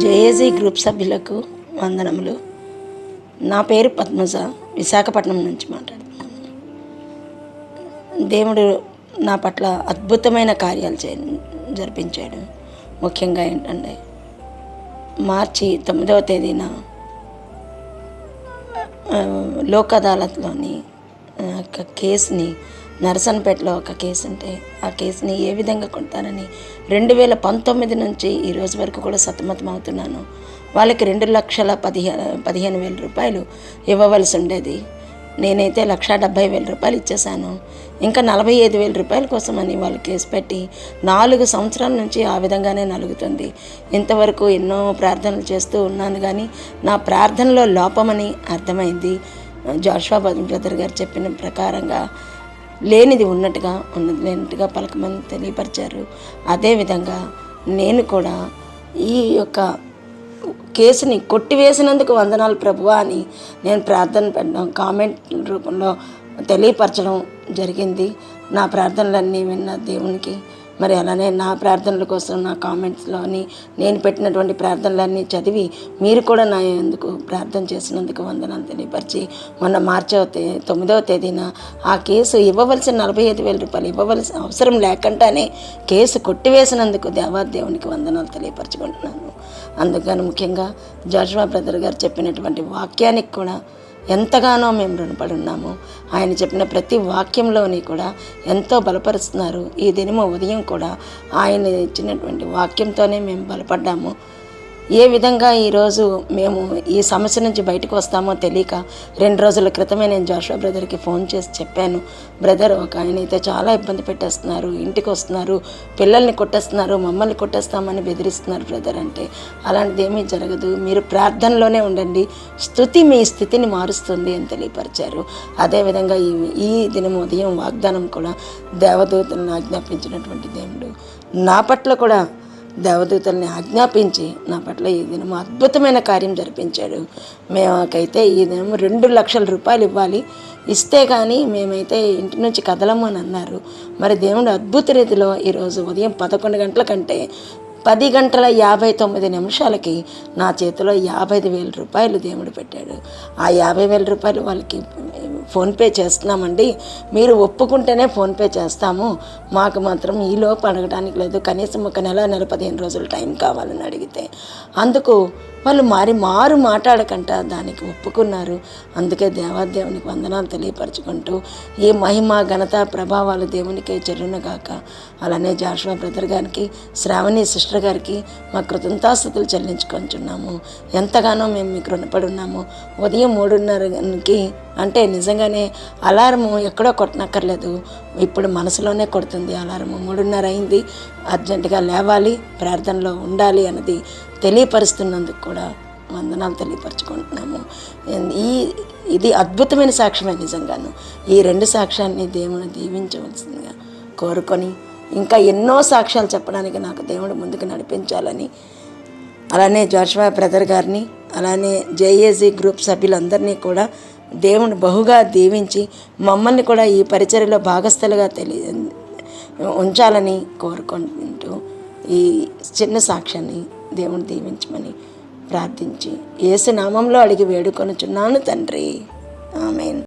జేఏజీ group సభ్యులకు వందనములు. నా పేరు పద్మజ. విశాఖపట్నం నుంచి మాట్లాడుతున్నాను. దేవుడు నా పట్ల అద్భుతమైన కార్యాలు చే జరిపించాడు. ముఖ్యంగా ఏంటంటే మార్చి తొమ్మిదవ తేదీన లోక్ అదాలత్లోని ఒక కేసుని నరసన్పేటలో ఒక కేసు ఉంటే ఆ కేసుని ఏ విధంగా కొడతారని రెండు వేల పంతొమ్మిది నుంచి ఈ రోజు వరకు కూడా సతమతం అవుతున్నాను. వాళ్ళకి రెండు లక్షల పదిహేను పదిహేను వేల రూపాయలు ఇవ్వవలసి ఉండేది. నేనైతే లక్ష డెబ్భై వేల రూపాయలు ఇచ్చేసాను ఇంకా నలభై ఐదు వేల రూపాయల కోసమని వాళ్ళు కేసు పెట్టి నాలుగు సంవత్సరాల నుంచి ఆ విధంగానే నలుగుతుంది. ఇంతవరకు ఎన్నో ప్రార్థనలు చేస్తూ ఉన్నాను కానీ నా ప్రార్థనలో లోపమని అర్థమైంది. జాషువా బ్రదర్ గారు చెప్పిన ప్రకారంగా లేనిది ఉన్నట్టుగా ఉన్నది లేనట్టుగా పలకమని తెలియపరిచారు. అదేవిధంగా నేను కూడా ఈ యొక్క కేసుని కొట్టివేసినందుకు వందనాలు ప్రభువా అని నేను ప్రార్థన పెట్టడం కామెంట్ రూపంలో తెలియపరచడం జరిగింది. నా ప్రార్థనలన్నీ విన్న దేవునికి మరి అలానే నా ప్రార్థనల కోసం నా కామెంట్స్లోని నేను పెట్టినటువంటి ప్రార్థనలన్నీ చదివి మీరు కూడా నా ఎందుకు ప్రార్థన చేసినందుకు వందనాలు తెలియపరిచి మొన్న మార్చవ తొమ్మిదవ తేదీన ఆ కేసు ఇవ్వవలసిన నలభై ఐదు వేల రూపాయలు ఇవ్వవలసిన అవసరం లేకుండానే కేసు కొట్టివేసినందుకు దేవాదేవునికి వందనాలు తెలియపరచుకుంటున్నాను. అందుకని ముఖ్యంగా జాషువా బ్రదర్ గారు చెప్పినటువంటి వాక్యానికి కూడా ఎంతగానో మేము రుణపడి ఉన్నాము. ఆయన చెప్పిన ప్రతి వాక్యంలోని కూడా ఎంతో బలపరుస్తున్నారు. ఈ దినము ఉదయం కూడా ఆయన ఇచ్చినటువంటి వాక్యంతోనే మేము బలపడ్డాము. ఏ విధంగా ఈరోజు మేము ఈ సమస్య నుంచి బయటకు వస్తామో తెలియక రెండు రోజుల క్రితమే నేను జాషువా బ్రదర్కి ఫోన్ చేసి చెప్పాను. బ్రదర్ ఒక ఆయన అయితే చాలా ఇబ్బంది పెట్టేస్తున్నారు ఇంటికి వస్తున్నారు పిల్లల్ని కొట్టేస్తున్నారు మమ్మల్ని కొట్టేస్తామని బెదిరిస్తున్నారు బ్రదర్ అంటే. అలాంటిది ఏమీ జరగదు. మీరు ప్రార్థనలోనే ఉండండి. స్థుతి మీ స్థితిని మారుస్తుంది అని తెలియపరిచారు. అదేవిధంగా ఈ ఈ దినం ఉదయం వాగ్దానం కూడా దేవదూతలను ఆజ్ఞాపించినటువంటి దేవుడు. నా పట్ల కూడా దేవదూతల్ని ఆజ్ఞాపించి నా పట్ల ఈ దినము అద్భుతమైన కార్యం జరిపించాడు. మేమకైతే ఈ దినం రెండు లక్షల రూపాయలు ఇవ్వాలి. ఇస్తే కానీ మేమైతే ఇంటి నుంచి కదలము అని అన్నారు. మరి దేవుడు అద్భుత రీతిలో ఈరోజు ఉదయం పదకొండు గంటల కంటే పది గంటల యాభై తొమ్మిది నిమిషాలకి నా చేతిలో యాభై ఐదు వేల రూపాయలు దేవుడు పెట్టాడు. ఆ యాభై వేల రూపాయలు వాళ్ళకి ఫోన్పే చేస్తున్నామండి. మీరు ఒప్పుకుంటేనే ఫోన్పే చేస్తాము. మాకు మాత్రం ఈలోపు అడగడానికి లేదు. కనీసం ఒక నెల నెల పదిహేను రోజులు టైం కావాలని అడిగితే. అందుకు వాళ్ళు మారి మారు మాట్లాడకంట. దానికి ఒప్పుకున్నారు. అందుకే దేవాదేవునికి వందనాలు తెలియపరచుకుంటూ ఈ మహిమ ఘనత ప్రభావాలు దేవునికే చెరునగాక అలానే జాషువా బ్రదర్ గారికి శ్రావణి సిస్టర్ గారికి మా కృతంతాస్థుతులు చెల్లించుకొంచున్నాము ఎంతగానో మేము మీకు రుణపడి ఉన్నాము. ఉదయం మూడున్నరకి అంటే నిజంగానే అలారము ఎక్కడో కొట్టనక్కర్లేదు. ఇప్పుడు మనసులోనే కొడుతుంది అలారము. మూడున్నర అయింది. అర్జెంటుగా లేవాలి ప్రార్థనలో ఉండాలి అన్నది తెలియపరుస్తున్నందుకు కూడా వందనాలు తెలియపరచుకుంటున్నాము. ఈ ఇది అద్భుతమైన సాక్ష్యమే నిజంగాను. ఈ రెండు సాక్ష్యాన్ని దేవుని దీవించవలసిందిగా కోరుకొని ఇంకా ఎన్నో సాక్ష్యాలు చెప్పడానికి నాకు దేవుడు ముందుకు నడిపించాలని అలానే జోషవా బ్రదర్ గారిని అలానే జేఏజీ గ్రూప్ సభ్యులందరినీ కూడా దేవుని బహుగా దీవించి మమ్మల్ని కూడా ఈ పరిచర్యలో భాగస్థలుగా తెలియ ఉంచాలని కోరుకుంటూ ఈ చిన్న సాక్ష్యాన్ని దేవుని దీవించమని ప్రార్థించి ఏసు నామంలో అడిగి వేడుకొనుచున్నాను తండ్రి. ఆమెన్.